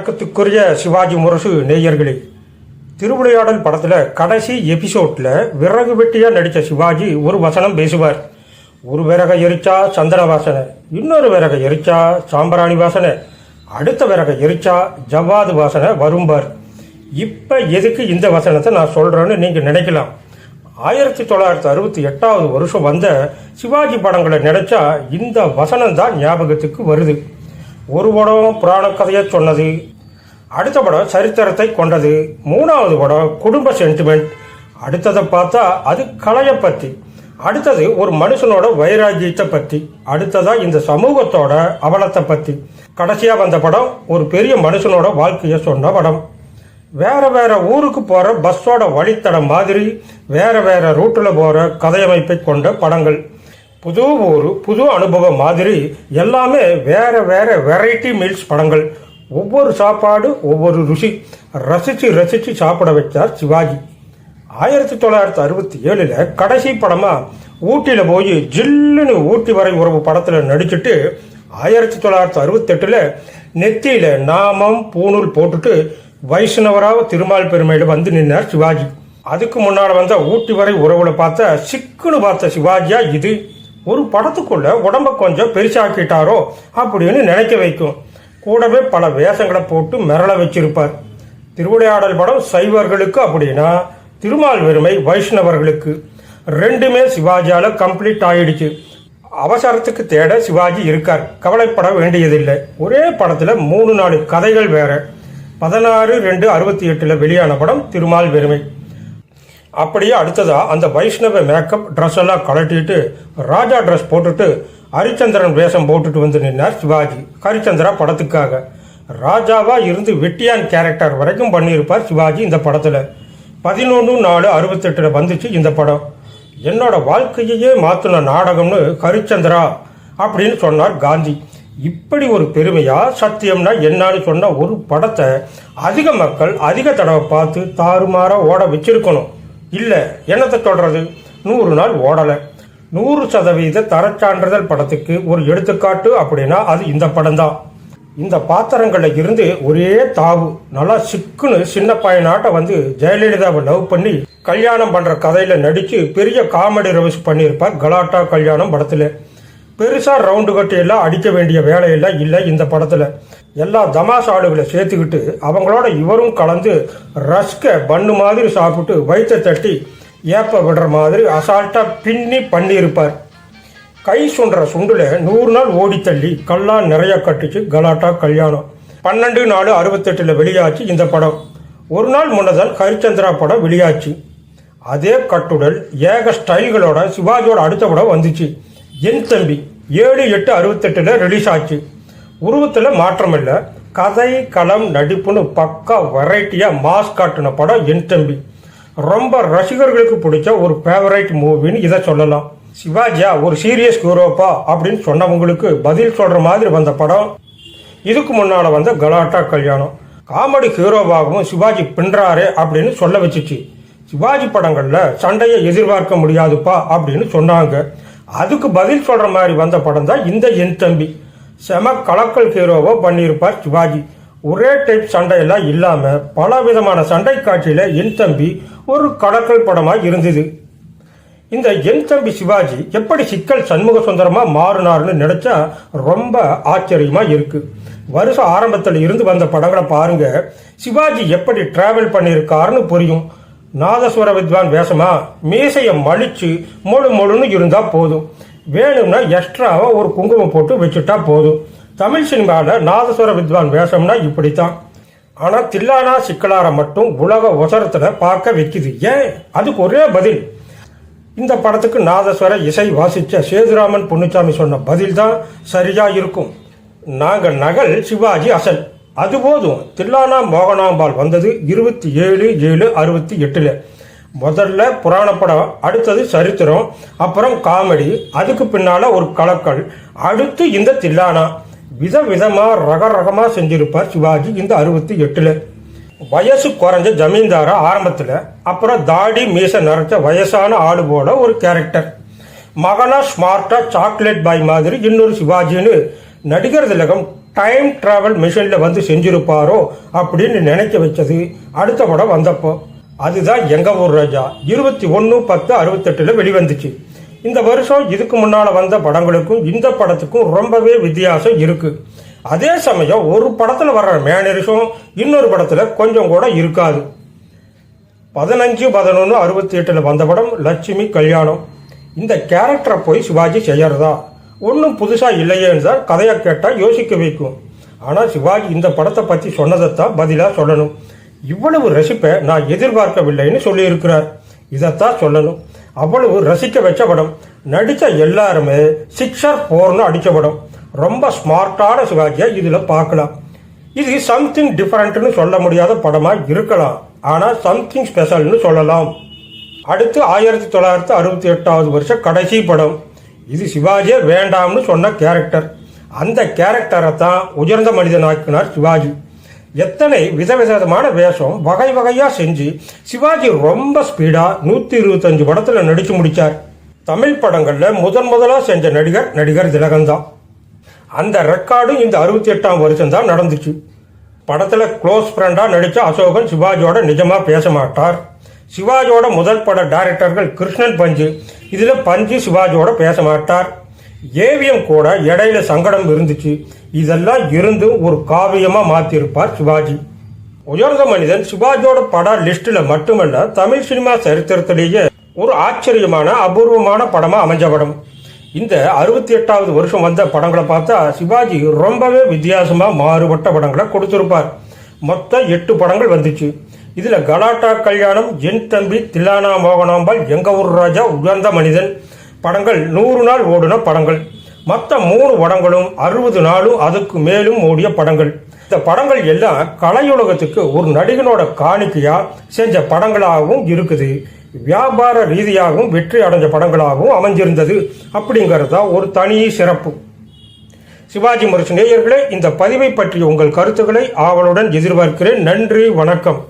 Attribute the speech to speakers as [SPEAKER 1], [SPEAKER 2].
[SPEAKER 1] வணக்கத்துக்குரிய சிவாஜி முரசு நேயர்களே. திருவிளையாடல் படத்தில் கடைசி எபிசோட்டில் விறகு வெட்டியாக நடித்த சிவாஜி ஒரு வசனம் பேசுவார். ஒரு விறகை எரிச்சா சந்தன வாசனை இன்னொரு விறகை எரிச்சா சாம்பராணி வாசனை அடுத்த விறகை எரிச்சா ஜவ்வாது வாசனை வரும்பார். இப்போ எதுக்கு இந்த வசனத்தை நான் சொல்கிறேன்னு நீங்கள் நினைக்கலாம். ஆயிரத்தி தொள்ளாயிரத்தி அறுபத்தி எட்டாவது வருஷம் வந்த சிவாஜி படங்களை நினைச்சா இந்த வசனம் தான் ஞாபகத்துக்கு வருது. ஒரு படம் புராண கதையை சொன்னது அடுத்த படம் சரித்திரத்தை கொண்டது. மூணாவது படம் குடும்ப சென்டிமெண்ட் அடுத்ததை பார்த்தா அது கலையை பற்றி அடுத்தது ஒரு மனுஷனோட வைராகியத்தை பற்றி அடுத்ததா இந்த சமூகத்தோட அவலத்தை பற்றி கடைசியாக வந்த படம் ஒரு பெரிய மனுஷனோட வாழ்க்கையை சொன்ன படம். வேற வேற ஊருக்கு போகிற பஸ்ஸோட வழித்தடம் மாதிரி வேற வேற ரூட்டில் போகிற கதையமைப்பை கொண்ட படங்கள். புது ஊர் புது அனுபவம் மாதிரி எல்லாமே வேற வேற வெரைட்டி மீல்ஸ் படங்கள். ஒவ்வொரு சாப்பாடு ஒவ்வொரு ருசி. ரசித்து ரசித்து சாப்பிட வச்சார் சிவாஜி. ஆயிரத்தி தொள்ளாயிரத்தி அறுபத்தி ஏழில் கடைசி படமாக ஊட்டியில் போய் ஜில்லுன்னு ஊட்டி வரை உறவு படத்தில் நடிச்சுட்டு ஆயிரத்தி தொள்ளாயிரத்தி அறுபத்தெட்டில் நெத்தியில் நாமம் பூணூல் போட்டுட்டு வைஷ்ணவராக திருமால் பெருமையில் வந்து நின்றார் சிவாஜி. அதுக்கு முன்னால் வந்த ஊட்டி வரை உறவுல பார்த்த சிக்குன்னு பார்த்த சிவாஜியா இது. ஒரு படத்துக்குள்ள உடம்ப கொஞ்சம் பெருசாக்கிட்டாரோ அப்படின்னு நினைக்க வைக்கும். கூடவே பல வேஷங்களை போட்டு மிரள வச்சிருப்பார். திருவிளையாடல் படம் சைவர்களுக்கு அப்படின்னா திருமால் வெறுமை வைஷ்ணவர்களுக்கு. ரெண்டுமே சிவாஜியால் கம்ப்ளீட் ஆயிடுச்சு. அவசரத்துக்கு தேட சிவாஜி இருக்கார். கவலைப்பட வேண்டியதில்லை. ஒரே படத்தில் மூணு நாலு கதைகள் வேற. பதினாறு ரெண்டு அறுபத்தி எட்டில் வெளியான படம் திருமால் வெறுமை. அப்படியே அடுத்ததாக அந்த வைஷ்ணவ மேக்கப் ட்ரெஸ் எல்லாம் கழட்டிட்டு ராஜா ட்ரெஸ் போட்டுட்டு ஹரிச்சந்திரன் வேஷம் போட்டுட்டு வந்து நின்னார் சிவாஜி. ஹரிச்சந்திரா படத்துக்காக. ராஜாவா இருந்து வெட்டியான் கேரக்டர் வரைக்கும் பண்ணியிருப்பார் சிவாஜி இந்த படத்துல. பதினொன்று நாலு அறுபத்தெட்டுல வந்துச்சு இந்த படம். என்னோட வாழ்க்கையையே மாத்தின நாடகம்னு ஹரிச்சந்திரா அப்படின்னு சொன்னார் காந்தி. இப்படி ஒரு பெருமையா சத்தியம்னா என்னன்னு சொன்ன ஒரு படத்தை அதிக மக்கள் அதிக தடவை பார்த்து தாறுமாற ஓட வச்சிருக்கணும். இல்லை என்னத்தை சொல்றது? நூறு நாள் ஓடலை. நூறு சதவீத தரச்சான்றிதழ் படத்துக்கு ஒரு எடுத்துக்காட்டு அப்படின்னா அது இந்த படம் தான் இந்த பாத்திரங்களில் இருந்து ஒரே தாவு. நல்லா சிக்குன்னு சின்ன பையனாட்ட வந்து ஜெயலலிதாவை லவ் பண்ணி கல்யாணம் பண்ற கதையில நடிச்சு பெரிய காமெடி ரவிஸ் பண்ணியிருப்பார் கலாட்டா கல்யாணம் படத்துல. பெருசா ரவுண்டு கட்டி எல்லாம் அடிக்க வேண்டிய வேலையெல்லாம் இல்லை இந்த படத்துல. எல்லா தமாஷ் ஆளுகளை சேர்த்துக்கிட்டு அவங்களோட இவரும் கலந்து ரஸ்க பண்ணு மாதிரி சாப்பிட்டு வயிற்றை தட்டி ஏப்பப்படுற விடுற மாதிரி அசால்ட்டாக பின்னி பண்ணியிருப்பார். கை சுன்ற சுண்டுல நூறு நாள் ஓடி தள்ளி கல்லா நிறையா கட்டுச்சு கலாட்டா கல்யாணம். பன்னெண்டு நாலு அறுபத்தெட்டில் வெளியாச்சு இந்த படம். ஒரு நாள் முன்னதான் ஹரிச்சந்திரா படம் வெளியாச்சு. அதே கட்டுடல் ஏக ஸ்டைல்களோட சிவாஜியோட அடுத்த படம் வந்துச்சு. என் தம்பி ஏழு எட்டு அறுபத்தெட்டில் ரிலீஸ் ஆச்சு. உருவத்தில் மாற்றம் இல்லை கதை களம் நடிப்புன்னு பக்கா வெரைட்டியாக மாஸ் காட்டின படம் என் தம்பி. ரொம்ப ரசிகர்களுக்கு பிடிச்ச ஒரு ஃபேவரைட் மூவின்னு இதை சொல்லலாம். சிவாஜியா ஒரு சீரியஸ் ஹீரோப்பா அப்படின்னு சொன்னவங்களுக்கு பதில் சொல்ற மாதிரி வந்த படம். இதுக்கு முன்னால வந்த கலாட்டா கல்யாணம். காமெடி ஹீரோவாகவும் சிவாஜி பின்றாரே அப்படின்னு சொல்ல வச்சுச்சு. சிவாஜி படங்கள்ல சண்டையை எதிர்பார்க்க முடியாதுப்பா அப்படின்னு சொன்னாங்க. அதுக்கு பதில் சொல்ற மாதிரி வந்த படம் தான் இந்த என் தம்பி. செம கலக்கல் ஹீரோவா பண்ணியிருப்பார் சிவாஜி. ஒரே டைப் சண்டையெல்லாம் இல்லாம பல விதமான சண்டை காட்சியில என் தம்பி ஒரு கடற்கல் படமாக இருந்தது. இந்த என் தம்பி சிவாஜி எப்படி சிக்கல் சண்முக சுந்தரமாக மாறினார்னு நினைச்சா ரொம்ப ஆச்சரியமாக இருக்கு. வருஷம் ஆரம்பத்தில் இருந்து வந்த படங்களை பாருங்க. சிவாஜி எப்படி டிராவல் பண்ணியிருக்காருன்னு புரியும். நாதஸ்வர வித்வான் வேஷமா? மீசையை மலிச்சு மொழு மொழுன்னு இருந்தால் போதும். வேணும்னா எக்ஸ்ட்ராவாக ஒரு குங்குமம் போட்டு வச்சுட்டா போதும். தமிழ் சினிமாவில் நாதஸ்வர வித்வான் வேஷம்னா இப்படித்தான். ஆனா தில்லானா சிக்கலார மட்டும் உலக ஒசரத்தில் பார்க்க வைக்குது. ஏன்? அதுக்கு ஒரே பதில். இந்த படத்துக்கு நாதஸ்வர இசை வாசிச்ச சேதுராமன் பொன்னுச்சாமி சொன்ன பதில் தான் சரியா இருக்கும். நாங்கள் நகல் சிவாஜி அசல். அது போதும். தில்லானா மோகனாம்பாள் வந்தது இருபத்தி ஏழு ஏழு அறுபத்தி எட்டுல. முதல்ல புராண படம் அடுத்தது சரித்திரம் அப்புறம் காமெடி அதுக்கு பின்னால ஒரு கலக்கல் அடுத்து இந்த தில்லானா. விதவிதமா ரக ரகமாக செஞ்சிருப்பார் சிவாஜி இந்த அறுபத்தி எட்டில். வயசு குறைஞ்ச ஜமீன்தாரா ஆரம்பத்தில் அப்புறம் தாடி மீச நிறைச்ச வயசான ஆளு போல ஒரு கேரக்டர் மகனா ஸ்மார்ட்டா சாக்லேட் பாய் மாதிரி இன்னொரு சிவாஜின்னு நடிகர் திலகம் டைம் டிராவல் மிஷினில் வந்து செஞ்சிருப்பாரோ அப்படின்னு நினைக்க வச்சது அடுத்த படம் வந்தப்போ. அதுதான் எங்க ஊர் ராஜா. இருபத்தி ஒன்று பத்து அறுபத்தெட்டில் வெளிவந்துச்சு. இந்த வருஷம் இதுக்கு முன்னால் வந்த படங்களுக்கும் இந்த படத்துக்கும் ரொம்பவே வித்தியாசம் இருக்கு. அதே சமயம் ஒரு படத்தில் வர்ற மேனரிசம் இன்னொரு படத்தில் கொஞ்சம் கூட இருக்காது. பதினஞ்சு பதினொன்று அறுபத்தி எட்டில் வந்த படம் லட்சுமி கல்யாணம். இந்த கேரக்டரை போய் சிவாஜி செய்யறதா? ஒன்றும் புதுசாக இல்லையேன்னு தான் கதையை கேட்டால் யோசிக்க வைக்கும். ஆனால் சிவாஜி இந்த படத்தை பற்றி சொன்னதைத்தான் பதிலாக சொல்லணும். இவ்வளவு ரசிப்பை நான் எதிர்பார்க்கவில்லைன்னு சொல்லியிருக்கிறார். இதைத்தான் சொல்லணும். அவ்வளவு ரசிக்க வச்ச படம். நடித்த எல்லாருமே சிக்ஸர் போர்னு அடித்த படம். ரொம்ப ஸ்மார்ட்டான சிவாஜியை இதில் பார்க்கலாம் இது சம்திங் டிஃபரெண்ட்னு சொல்ல முடியாத படமா இருக்கலாம். ஆனால் சம்திங் ஸ்பெஷல்னு சொல்லலாம். அடுத்து ஆயிரத்தி தொள்ளாயிரத்தி அறுபத்தி எட்டாவது வருஷம் கடைசி படம். இது சிவாஜியே வேண்டாம்னு சொன்ன கேரக்டர் அந்த கேரக்டரை தான் உயர்ந்த மனிதனாக்கினார் சிவாஜி. எத்தனை விதவிதமான வேஷம் வகை வகையாக செஞ்சு சிவாஜி ரொம்ப ஸ்பீடாக நூற்றி இருபத்தஞ்சு படத்தில் நடித்து முடித்தார் தமிழ் படங்களில் முதன் முதலாக செஞ்ச நடிகர் நடிகர் திலகன் தான். அந்த ரெக்கார்டும் இந்த அறுபத்தி எட்டாம் வருஷம் தான் நடந்துச்சு. படத்தில் க்ளோஸ் ஃப்ரெண்டாக நடித்த அசோகன் சிவாஜியோட நிஜமாக பேச மாட்டார். சிவாஜியோட முதல் பட டைரக்டர்கள் கிருஷ்ணன் பஞ்சு. இதில் பஞ்சு சிவாஜியோட பேச மாட்டார். ஏவிஎம் கூட இடையில சங்கடம் இருந்துச்சு. இதெல்லாம் இருந்து ஒரு காவியமா மாத்திருப்பார் சிவாஜி. உயர்ந்த மனிதன் சிவாஜியோட பட லிஸ்ட்ல மட்டுமல்ல தமிழ் சினிமா சரித்திரத்திலேயே ஒரு ஆச்சரியமான அபூர்வமான படமா அமைஞ்ச படம். இந்த அறுபத்தி எட்டாவது வருஷம் வந்த படங்களை பார்த்தா சிவாஜி ரொம்பவே வித்தியாசமா மாறுபட்ட படங்களை கொடுத்திருப்பார். மொத்தம் எட்டு படங்கள் வந்துச்சு. இதுல கலாட்டா கல்யாணம் என் தம்பி தில்லானா மோகனாம்பாள் எங்க ஊர் ராஜா உயர்ந்த மனிதன் படங்கள் நூறு நாள் ஓடின படங்கள். மற்ற மூணு படங்களும் அறுபது நாளும் அதுக்கு மேலும் ஓடிய படங்கள். இந்த படங்கள் எல்லாம் கலையுலகத்துக்கு ஒரு நடிகனோட காணிக்கையா செஞ்ச படங்களாகவும் இருக்குது. வியாபார ரீதியாகவும் வெற்றி அடைஞ்ச படங்களாகவும் அமைஞ்சிருந்தது அப்படிங்கிறது தான் ஒரு தனி சிறப்பு. சிவாஜி முரசு நேயர்களே இந்த பதிவை பற்றிய உங்கள் கருத்துக்களை ஆவலுடன் எதிர்பார்க்கிறேன். நன்றி வணக்கம்.